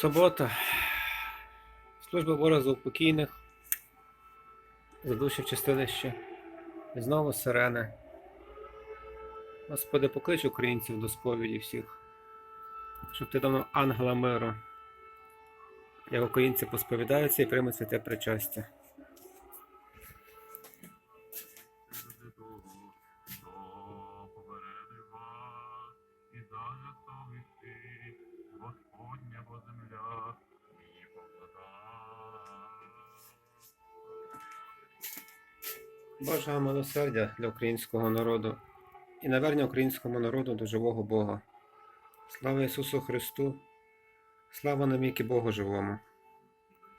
Субота. Служба Божа за упокійних. За душі чистилище. І знову сирени. Господи, поклич українців до сповіді всіх. Щоб ти давно ангела миру. Як українці посповідаються і приймуть святе причастя. Попередив вас, і даже совісти, Божого милосердя для українського народу і навернення українському народу до живого Бога. Слава Ісусу Христу! Слава навіки Богу живому!